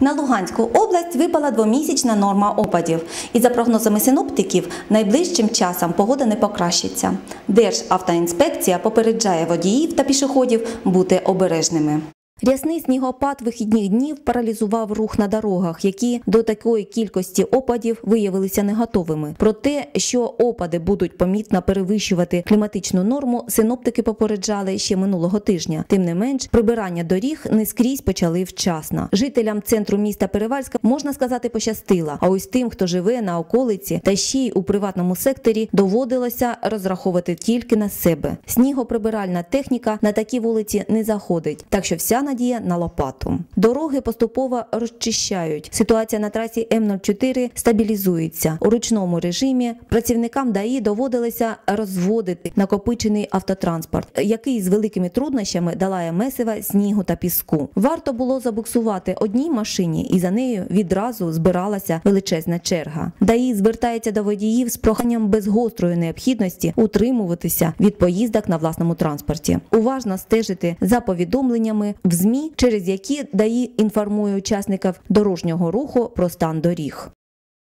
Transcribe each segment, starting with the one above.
На Луганську область випала двомісячна норма опадів, і за прогнозами синоптиків, найближчим часом погода не покращиться. Державтоінспекція попереджає водіїв та пішоходів бути обережними. Рясний снігопад вихідних днів паралізував рух на дорогах, які до такої кількості опадів виявилися не готовими. Про те, що опади будуть помітно перевищувати кліматичну норму, синоптики попереджали ще минулого тижня. Тим не менш, прибирання доріг не скрізь почали вчасно. Жителям центру міста Перевальська можна сказати пощастило. А ось тим, хто живе на околиці та ще й у приватному секторі, доводилося розраховувати тільки на себе. Снігоприбиральна техніка на такі вулиці не заходить, так що вся надія на лопату. Дороги поступово розчищають. Ситуація на трасі М04 стабілізується. У ручному режимі працівникам ДАІ доводилося розводити накопичений автотранспорт, який з великими труднощами долає месива снігу та піску. Варто було забуксувати одній машині, і за нею відразу збиралася величезна черга. ДАІ звертається до водіїв з проханням без гострої необхідності утримуватися від поїздок на власному транспорті. Уважно стежити за повідомленнями в ЗМІ, через які ДАІ інформує учасників дорожнього руху про стан доріг.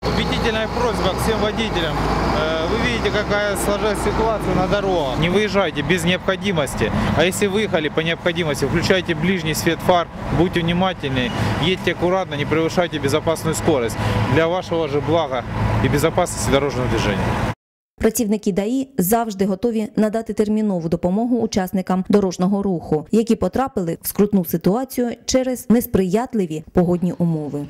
Убедительная просьба к всем водителям. Э, Вы видите, какая сложилась ситуация на дорогах. Не выезжайте без необходимости. А если выехали по необходимости, включайте ближний свет фар, будьте внимательны, едьте аккуратно, не превышайте безопасную скорость. Для вашего же блага и безопасности дорожного движения. Працівники ДАІ завжди готові надати термінову допомогу учасникам дорожнього руху, які потрапили в скрутну ситуацію через несприятливі погодні умови.